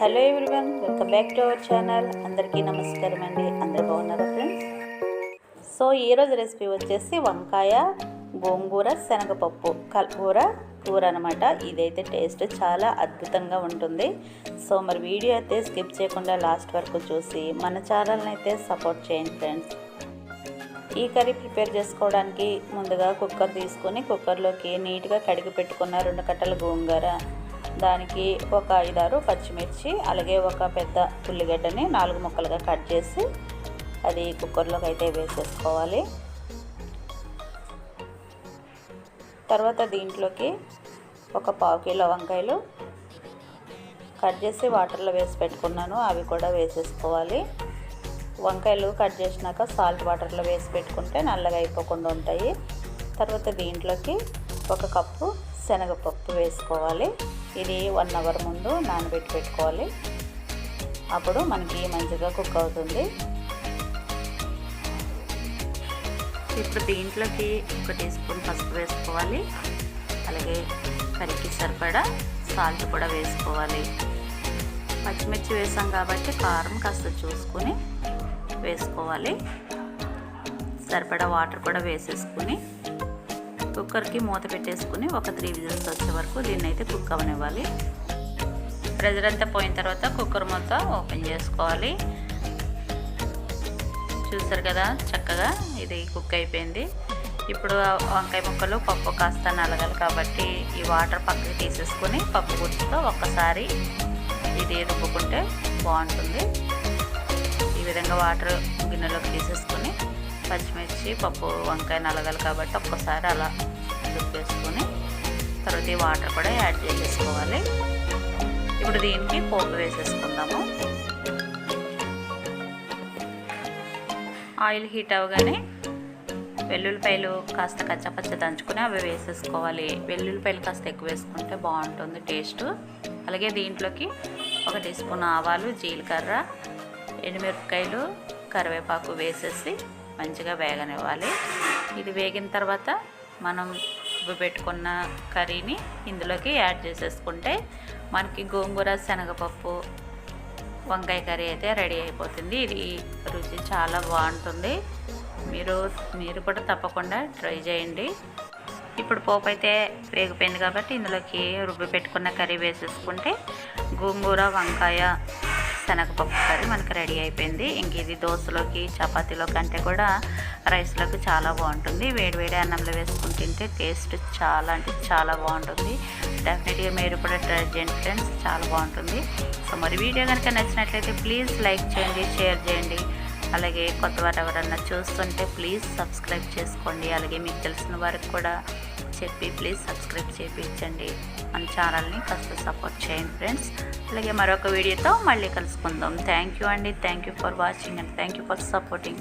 Hello everyone welcome back to our channel. అందరికీ నమస్కారం అండి. అందరు బాగున్నారా ఫ్రెండ్స్? సో ఈరోజు రెసిపీ వచ్చేసి వంకాయ గోంగూర శనగపప్పు. కల్కూర కూర అనమాట ఇదైతే టేస్ట్ చాలా అద్భుతంగా ఉంటుంది. సో మరి వీడియో అయితే స్కిప్ చేయకుండా లాస్ట్ వరకు చూసి మన ఛానల్ని అయితే సపోర్ట్ చేయండి ఫ్రెండ్స్. ఈ కర్రీ ప్రిపేర్ చేసుకోవడానికి ముందుగా కుక్కర్ తీసుకొని కుక్కర్లోకి నీట్గా కడిగి పెట్టుకున్న రెండు కట్టల గోంగూర దానికి ఒక ఐదారు పచ్చిమిర్చి అలాగే ఒక పెద్ద ఉల్లిగడ్డని నాలుగు ముక్కలుగా కట్ చేసి అది కుక్కర్లోకి అయితే వేసేసుకోవాలి. తర్వాత దీంట్లోకి ఒక పావు కిలో వంకాయలు కట్ చేసి వాటర్లో వేసి పెట్టుకున్నాను. అవి కూడా వేసేసుకోవాలి. వంకాయలు కట్ చేసినాక సాల్ట్ వాటర్లో వేసి పెట్టుకుంటే నల్లగా అయిపోకుండా ఉంటాయి. తర్వాత దీంట్లోకి ఒక కప్పు శనగపప్పు వేసుకోవాలి. ఇది వన్ అవర్ ముందు నానబెట్టి పెట్టుకోవాలి. అప్పుడు మనకి మంచిగా కుక్ అవుతుంది. ఇప్పుడు దీంట్లోకి ఒక టీ స్పూన్ పసుపు వేసుకోవాలి. అలాగే కరికి సరిపడా సాల్ట్ కూడా వేసుకోవాలి. పచ్చిమిర్చి వేసాం కాబట్టి కారం కాస్త చూసుకుని వేసుకోవాలి. సరిపడా వాటర్ కూడా వేసేసుకుని కుక్కర్కి మూత పెట్టేసుకుని ఒక త్రీ విజిల్స్ వచ్చే వరకు దీన్ని అయితే కుక్ అవనివ్వాలి. ప్రెజర్ అంతా పోయిన తర్వాత కుక్కర్ మూత ఓపెన్ చేసుకోవాలి. చూసారు కదా చక్కగా ఇది కుక్ అయిపోయింది. ఇప్పుడు వంకాయ ముక్కలు పప్పు కాస్త నలగాలి కాబట్టి ఈ వాటర్ పక్కకి తీసేసుకొని పప్పు గుర్తుతో ఒక్కసారి ఇది రుబ్బుకుంటే బాగుంటుంది. ఈ విధంగా వాటర్ గిన్నెలోకి తీసేసుకొని పచ్చిమిర్చి పప్పు వంకాయ నలగాలి కాబట్టి ఒక్కసారి అలా దుప్పేసుకొని తర్వాత ఈ వాటర్ కూడా యాడ్ చేసేసుకోవాలి. ఇప్పుడు దీనికి పోపు వేసేసుకుందాము. ఆయిల్ హీట్ అవ్వగానే వెల్లుల్లిపాయలు కాస్త కచ్చపచ్చ దంచుకొని అవి వేసేసుకోవాలి. వెల్లుల్లిపాయలు కాస్త ఎక్కువ వేసుకుంటే బాగుంటుంది టేస్ట్. అలాగే దీంట్లోకి ఒక టీ స్పూన్ ఆవాలు జీలకర్ర ఎండుమిరపకాయలు కరివేపాకు వేసేసి మంచిగా వేగనివ్వాలి. ఇది వేగిన తర్వాత మనం పెట్టుకున్న కర్రీని ఇందులోకి యాడ్ చేసేసుకుంటే మనకి గోంగూర శనగపప్పు వంకాయ కర్రీ అయితే రెడీ అయిపోతుంది. ఇది రుచి చాలా బాగుంటుంది. మీరు మీరు కూడా తప్పకుండా ట్రై చేయండి. ఇప్పుడు పోపు అయితే వేగిపోయింది కాబట్టి ఇందులోకి రుబ్బి పెట్టుకున్న కర్రీ వేసేసుకుంటే గోంగూర వంకాయ శనగపప్పు కర్రీ మనకి రెడీ అయిపోయింది. ఇంక ఇది దోశలోకి చపాతీలో కంటే కూడా రైస్లోకి చాలా బాగుంటుంది. వేడివేడి అన్నంలో వేసుకుని తింటే టేస్ట్ చాలా అంటే చాలా బాగుంటుంది. డెఫినెట్గా మీరు కూడా ట్రై చేయండి ఫ్రెండ్స్. చాలా బాగుంటుంది. సో మరి వీడియో కనుక నచ్చినట్లయితే ప్లీజ్ లైక్ చేయండి షేర్ చేయండి. అలాగే కొత్త వారు ఎవరన్నా చూస్తుంటే ప్లీజ్ సబ్స్క్రైబ్ చేసుకోండి. అలాగే మీకు తెలిసిన వారికి కూడా చెప్పి ప్లీజ్ సబ్స్క్రైబ్ చేయించండి మన ఛానల్ని కాస్త సపోర్ట్ చేయండి ఫ్రెండ్స్. అలాగే మరొక వీడియోతో మళ్ళీ కలుసుకుందాం. థ్యాంక్ యూ అండి. Thank you for watching and thank you for supporting